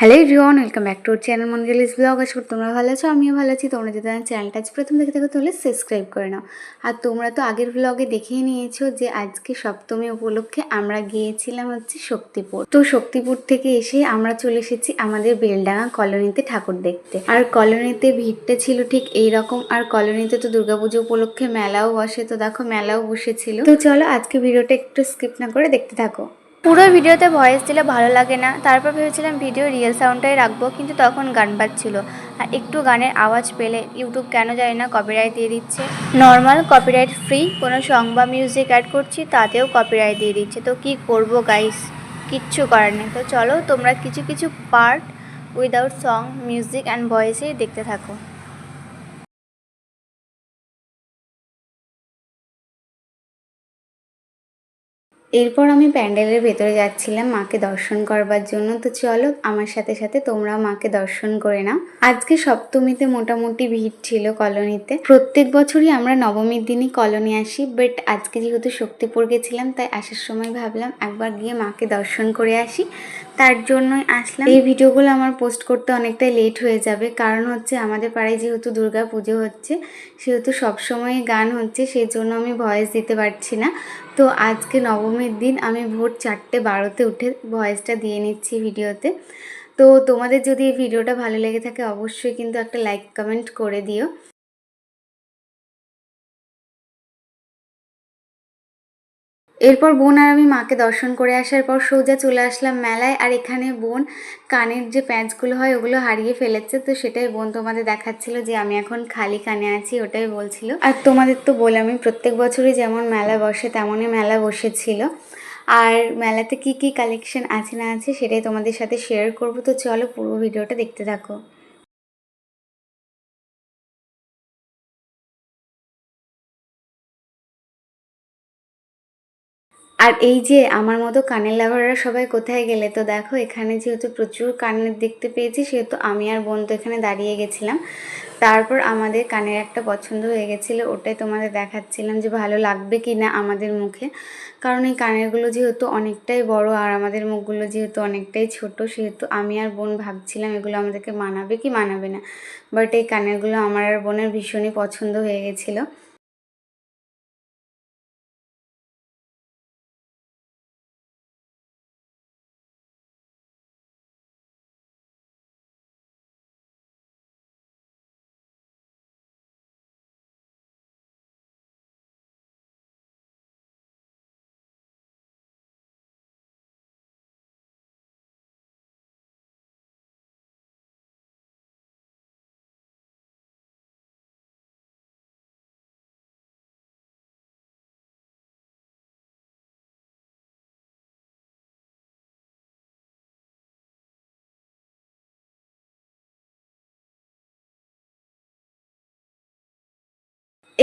Hello রিওয়ান welcome back to channel মনগেলিস blog আশা তোমরা ভালো আছো, আমিও ভালো আছি। তোমরা যদি আমার চ্যানেলটা আজ প্রথম দেখে থাকো, তাহলে সাবস্ক্রাইব করে নাও। আর তোমরা তো আগের ব্লগে দেখেই নিয়েছো যে আজকে সপ্তমী উপলক্ষে আমরা গিয়েছিলাম হচ্ছে শক্তিপুর। তো শক্তিপুর থেকে এসে আমরা চলে এসেছি আমাদের বেলডাঙা কলোনিতে ঠাকুর দেখতে। আর কলোনিতে ভিড়টা ছিল ঠিক এই রকম আর কলোনিতে তো দুর্গাপুজো উপলক্ষে মেলাও বসে। তো দেখো, মেলাও বসেছিল। তো চলো আজকে ভিডিওটা একটু স্কিপ না করে দেখতে থাকো। পুরো ভিডিওতে ভয়েস দিলে ভালো লাগে না। তারপর ভেবেছিলাম ভিডিও রিয়েল সাউন্ডটাই রাখব, কিন্তু তখন গান বাজছিল। আর একটু গানের আওয়াজ পেলে ইউটিউব কেন জানি না কপিরাইট দিয়ে দিচ্ছে। নর্মাল কপিরাইট ফ্রি কোনো সং বা মিউজিক অ্যাড করছি, তাতেও কপিরাইট দিয়ে দিচ্ছে। তো কি করব গাইস কিচ্ছু করার নেই। তো চলো তোমরা কিছু কিছু part without song music and ভয়েসেই দেখতে থাকো। এরপর আমি প্যান্ডেলের ভেতরে যাচ্ছিলাম মাকে দর্শন করবার জন্য। তো চলো, আমার সাথে সাথে তোমরাও মাকে দর্শন করে নাও। আজকে সপ্তমীতে মোটামুটি ভিড় ছিল কলোনিতে। প্রত্যেক বছরই আমরা নবমীর দিনই কলোনি আসি বাট আজকে যেহেতু শক্তিপুর গেছিলাম, তাই আসার সময় ভাবলাম একবার গিয়ে মাকে দর্শন করে আসি। তার জন্যই আসলাম। এই ভিডিওগুলো আমার পোস্ট করতে অনেকটাই লেট হয়ে যাবে। কারণ হচ্ছে আমাদের পাড়ায় যেহেতু দুর্গা পুজো হচ্ছে, সেহেতু সবসময় গান হচ্ছে সেই জন্য আমি ভয়েস দিতে পারছি না। তো আজকে নবমীর দিন আমি ভোর চারটে বারোতে উঠে ভয়েসটা দিয়ে নিচ্ছি ভিডিওতে। তো তোমাদের যদি এই ভিডিওটা ভালো লেগে থাকে, অবশ্যই কিন্তু একটা লাইক কমেন্ট করে দিও। এরপর বোন আর আমি মাকে দর্শন করে আসার পর সোজা চলে আসলাম মেলায়। আর এখানে বোন কানের যে প্যাঁচগুলো হয় ওগুলো হারিয়ে ফেলেছে। তো সেটাই বোন তোমাদের দেখাচ্ছিল যে আমি এখন খালি কানে আছি, ওটাই বলছিল। আর তোমাদের তো বললামই প্রত্যেক বছরই যেমন মেলা বসে তেমনই মেলা বসেছিল। আর মেলাতে কি কি কালেকশন আছে না আছে সেটাই তোমাদের সাথে শেয়ার করব। তো চলো পুরো ভিডিওটা দেখতে থাকো। আর এই যে আমার মতো কানের লাভাররা সবাই কোথায় গেলে? তো দেখো, এখানে যেহেতু প্রচুর কানের দেখতে পেয়েছি, সেহেতু আমি আর বোন তো এখানে দাঁড়িয়ে গেছিলাম। তারপর আমাদের কানের একটা পছন্দ হয়ে গেছিল, ওটাই তোমাদের দেখাচ্ছিলাম যে ভালো লাগবে কি না আমাদের মুখে। কারণ এই কানেরগুলো যেহেতু অনেকটাই বড়, আর আমাদের মুখগুলো যেহেতু অনেকটাই ছোট, সেহেতু আমি আর বোন ভাবছিলাম এগুলো আমাদেরকে মানাবে কি মানাবে না। বাট এই কানেরগুলো আমার আর বোনের ভীষণই পছন্দ হয়ে গেছিল।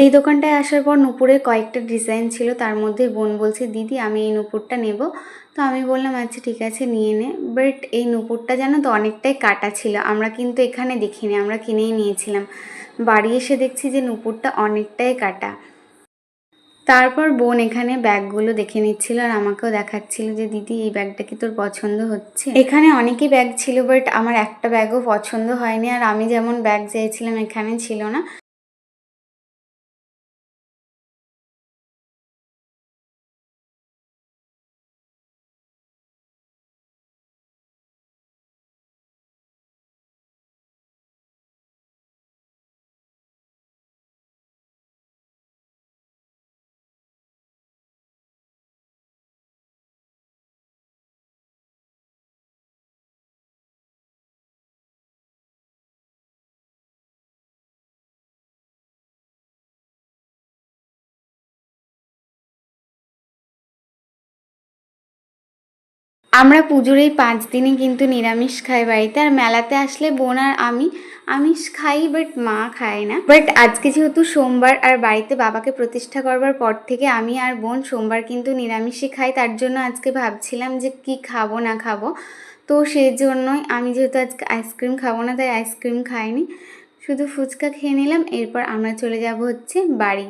এই দোকানটায় আসার পর নুপুরের কয়েকটা ডিজাইন ছিল, তার মধ্যে বোন বলছে, দিদি, আমি এই নুপুরটা নেব। তো আমি বললাম আচ্ছা ঠিক আছে, নিয়ে নে। বাট এই নুপুরটা জানো তো অনেকটাই কাটা ছিল, আমরা কিন্তু এখানে দেখিনি, আমরা কিনেই নিয়েছিলাম। বাড়ি এসে দেখছি যে নুপুরটা অনেকটাই কাটা। তারপর বোন এখানে ব্যাগগুলো দেখে নিচ্ছিল আর আমাকেও দেখাচ্ছিল যে, দিদি, এই ব্যাগটা কি তোর পছন্দ হচ্ছে? এখানে অনেকই ব্যাগ ছিল বাট আমার একটা ব্যাগও পছন্দ হয়নি, আর আমি যেমন ব্যাগ চেয়েছিলাম, এখানে ছিল না। আমরা পুজোর এই পাঁচ দিনে কিন্তু নিরামিষ খাই বাড়িতে। আর মেলাতে আসলে বোন আর আমি, আমিষ খাই বাট মা খায় না। বাট আজকে যেহেতু সোমবার, আর বাড়িতে বাবাকে প্রতিষ্ঠা করবার পর থেকে আমি আর বোন সোমবার কিন্তু নিরামিষই খাই, তার জন্য আজকে ভাবছিলাম যে কি খাব, না খাব। তো সেই জন্যই আমি যেহেতু আজকে আইসক্রিম খাব না, তাই আইসক্রিম খাইনি। শুধু ফুচকা খেয়ে নিলাম, এরপর আমরা চলে যাব হচ্ছে বাড়ি।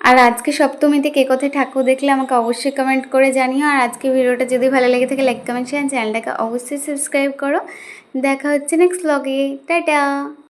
আর আজকে সপ্তমীতে কে কোথায় ঠাকুর দেখলে আমাকে অবশ্যই কমেন্ট করে জানিও। আর আজকে ভিডিওটা যদি ভালো লেগে থাকে লাইক কমেন্ট শেয়ার চ্যানেলটাকে অবশ্যই সাবস্ক্রাইব করো। দেখা হচ্ছে নেক্সট ব্লগে টাটা!